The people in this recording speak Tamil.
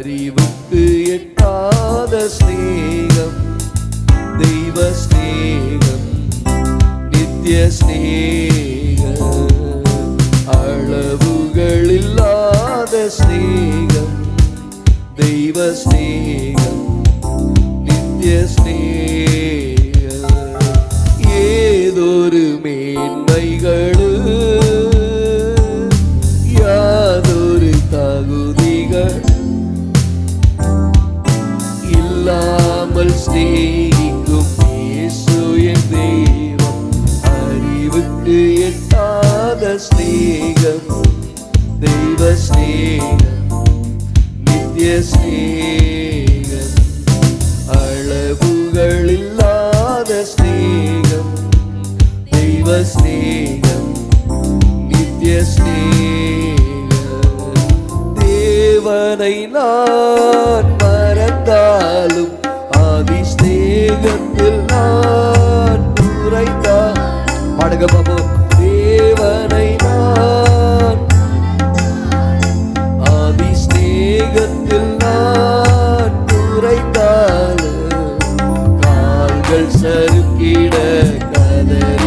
அறிவுக்கு எட்டாத ஸ்நேகம் தெய்வ ஸ்நேகம் நித்திய ஸ்நேகம் அளவுகள் இல்லாத ஸ்நேகம் தெய்வ ஸ்நேகம் நித்திய ஸ்நேகம் ஏதொரு மேன்மைகளு இல்லாமல் ஸ்நேகிக்கும் இயேசு என் தெய்வம் அறிவுக்கு எட்டாத ஸ்நேகம் தெய்வ ஸ்நேகம் நித்திய ஸ்நேகம் அளவுகள் இல்லாத ஸ்நேகம் தெய்வ ஸ்நேகம் நித்திய ஸ்நேகம் தேவனை நான் கண்கள் சருக்கிட கதறி